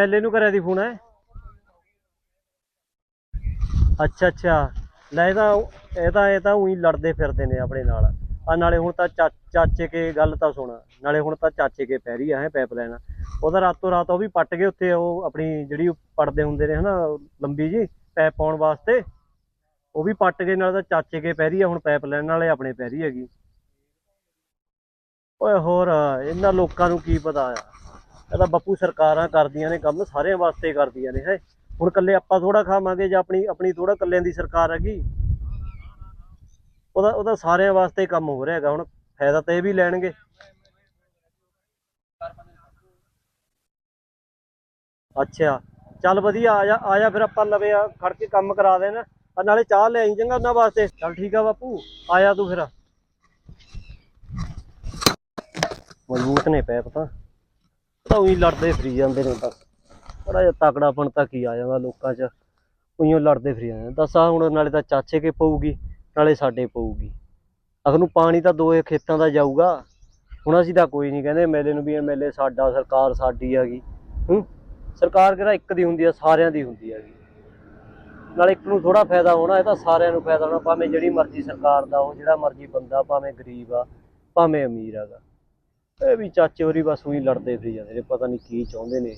ਪਹਿਲੇ ਨੂੰ ਕਰਿਆ ਦੀ ਫੋਨ, ਹੈ? ਅੱਛਾ ਅੱਛਾ। ਲੈ ਇਹ ਤਾਂ ਇਹ ਤਾਂ ਇਹ ਤਾਂ ਉਹੀ ਲੜਦੇ ਫਿਰਦੇ ਨੇ ਆਪਣੇ ਨਾਲ। ਆ ਨਾਲੇ ਹੁਣ ਤਾਂ ਚਾ- ਚਾਚੇ ਕੇ ਗੱਲ ਤਾਂ ਸੁਣ। ਨਾਲੇ ਹੁਣ ਤਾਂ ਚਾਚੇ ਕੇ ਪੈ ਰਹੀ ਆ, ਹੈ ਪਾਈਪਲਾਈਨ ਉਹਦਾ ਰਾਤੋਂ ਰਾਤ ਉਹ ਵੀ ਪੱਟ ਗਏ ਉੱਥੇ, ਉਹ ਆਪਣੀ ਜਿਹੜੀ ਪੜਦੇ ਹੁੰਦੇ ਨੇ, ਹਨਾ, ਲੰਬੀ ਜੀ ਪੈਪ ਪਾਉਣ ਵਾਸਤੇ। ਉਹ ਵੀ ਪੱਟ ਗਏ, ਨਾਲ ਤਾਂ ਚਾਚੇ ਕੇ ਪੈ ਰਹੀ ਆ, ਹੁਣ ਪੈਪ ਲੈਣ ਨਾਲੇ ਆਪਣੇ ਪੈ ਰਹੀ ਹੈਗੀ। ਓਏ ਹੋਰ, ਇਹਨਾਂ ਲੋਕਾਂ ਨੂੰ ਕੀ ਪਤਾ ਆ। ਇਹ ਤਾਂ ਬੱਪੂ ਸਰਕਾਰਾਂ ਕਰਦੀਆਂ ਨੇ ਕੰਮ, ਸਾਰਿਆਂ ਵਾਸਤੇ ਕਰਦੀਆਂ ਨੇ, ਹੈ। ਹੁਣ ਕੱਲੇ ਆਪਾਂ ਥੋੜਾ ਖਾਵਾਂਗੇ ਜਾਂ ਆਪਣੀ ਆਪਣੀ ਥੋੜਾ ਕੱਲਿਆਂ ਦੀ ਸਰਕਾਰ ਹੈਗੀ? ਉਹਦਾ ਉਹਦਾ ਸਾਰਿਆਂ ਵਾਸਤੇ ਕੰਮ ਹੋ ਰਿਹਾ ਹੈਗਾ, ਹੁਣ ਫਾਇਦਾ ਤਾਂ ਇਹ ਵੀ ਲੈਣਗੇ। ਅੱਛਾ, ਚੱਲ ਵਧੀਆ, ਆ ਜਾ ਆ ਜਾ ਫਿਰ ਆਪਾਂ ਲਵੇ ਆ, ਖੜ ਕੇ ਕੰਮ ਕਰਾ ਦੇਣਾ। ਆ ਨਾਲੇ ਚਾਹ ਲੈ ਆਈ ਚੰਗਾ ਉਹਨਾਂ ਵਾਸਤੇ। ਚੱਲ ਠੀਕ ਆ ਬਾਪੂ ਆਇਆ ਤੂੰ ਫਿਰ। ਮਜ਼ਬੂਤ ਨੇ ਪੈਪ ਤਾਂ। ਤਾਂ ਉਹੀ ਲੜਦੇ ਫਰੀ ਜਾਂਦੇ ਨੇ ਬਸ। ਬੜਾ ਜਿਹਾ ਤਕੜਾਪਣ ਤਾਂ ਕੀ ਆ ਜਾਂਦਾ ਲੋਕਾਂ 'ਚ। ਉਈਓ ਲੜਦੇ ਫਰੀ ਜਾਂਦੇ ਨੇ। ਦੱਸ ਆ ਹੁਣ ਨਾਲੇ ਤਾਂ ਚਾਚੇ ਕੇ ਪਊਗੀ, ਨਾਲੇ ਸਾਡੇ ਪਊਗੀ। ਅਗਰ ਨੂੰ ਪਾਣੀ ਤਾਂ ਦੋਏ ਖੇਤਾਂ ਦਾ ਜਾਊਗਾ। ਹੁਣ ਅਸੀਂ ਤਾਂ ਕੋਈ ਨਹੀਂ ਕਹਿੰਦੇ ਐਮਐਲਏ ਨੂੰ ਵੀ ਐਮਐਲਏ ਸਾਡਾ, ਸਰਕਾਰ ਸਾਡੀ ਹੈਗੀ। ਹੂੰ? ਸਰਕਾਰ ਕਿਹੜਾ ਇੱਕ ਦੀ ਹੁੰਦੀ ਆ, ਸਾਰਿਆਂ ਦੀ ਹੁੰਦੀ ਹੈਗੀ। ਨਾਲੇ ਇੱਕ ਨੂੰ ਥੋੜਾ ਫਾਇਦਾ ਹੋਣਾ, ਇਹ ਤਾਂ ਸਾਰਿਆਂ ਨੂੰ ਫਾਇਦਾ ਹੋਣਾ। ਭਾਵੇਂ ਜਿਹੜੀ ਮਰਜ਼ੀ ਸਰਕਾਰ ਦਾ ਉਹ ਜਿਹੜਾ ਮਰਜ਼ੀ ਬੰਦਾ, ਭਾਵੇਂ ਗਰੀਬ ਆ, ਭਾਵੇਂ ਅਮੀਰ ਹੈਗਾ। ਇਹ ਵੀ ਚਾਚੇ ਹੋਰੀ ਬਸ ਉਹੀ ਲੜਦੇ ਫਰੀ ਜਾਂਦੇ ਨੇ, ਪਤਾ ਨਹੀਂ ਕੀ ਚਾਹੁੰਦੇ ਨੇ।